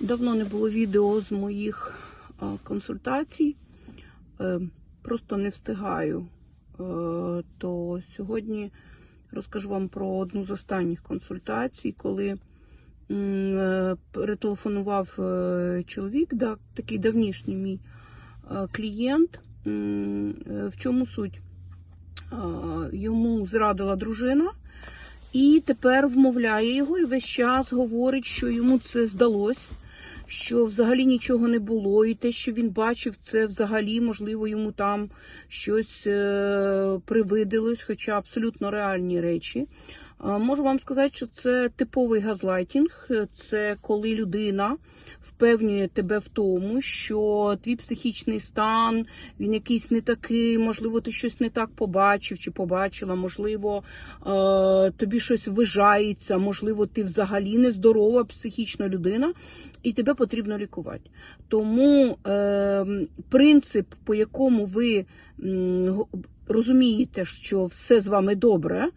Давно не було відео з моїх консультацій. Е, Просто не встигаю. Е, То сьогодні розкажу вам про одну з останніх консультацій, коли е, перетелефонував чоловік, такий давнішній мій клієнт. В чому суть? Йому зрадила дружина. І тепер вмовляє його і весь час говорить, що йому це здалось, що взагалі нічого не було, і те, що він бачив, це взагалі, можливо, йому там щось е, привиділось, хоча абсолютно реальні речі. Е, Можу вам сказати, що це типовий газлайтінг. Це коли людина впевнює тебе в тому, що твій психічний стан, він якийсь не такий, можливо, ти щось не так побачив чи побачила, можливо, е, тобі щось ввижається, можливо, ти взагалі нездорова психічна людина, і тебе потрібно лікувати. Тому е, принцип, по якому ви розумієте, що все з вами добре, е,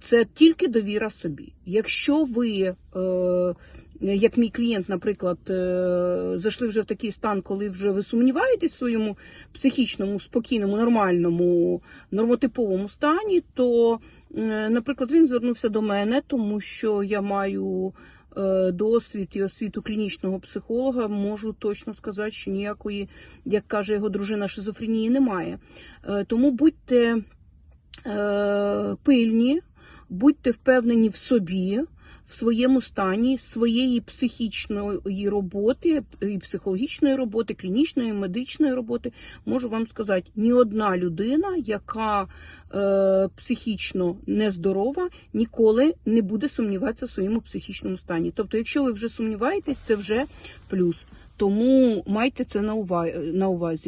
це тільки довіра собі. Якщо ви, е, як мій клієнт, наприклад, е, зайшли вже в такий стан, коли вже ви сумніваєтесь в своєму психічному, спокійному, нормальному, нормотиповому стані, то, е, наприклад, він звернувся до мене, тому що я маю е, досвід і освіту клінічного психолога, можу точно сказати, що ніякої, як каже його дружина, шизофренії немає. Е, Тому будьте е, пильні, будьте впевнені в собі, в своєму стані, своєї психічної роботи, і психологічної роботи, клінічної, медичної роботи. Можу вам сказати, ні одна людина, яка е, психічно нездорова, ніколи не буде сумніватися в своєму психічному стані. Тобто, якщо ви вже сумніваєтесь, це вже плюс. Тому майте це на увазі.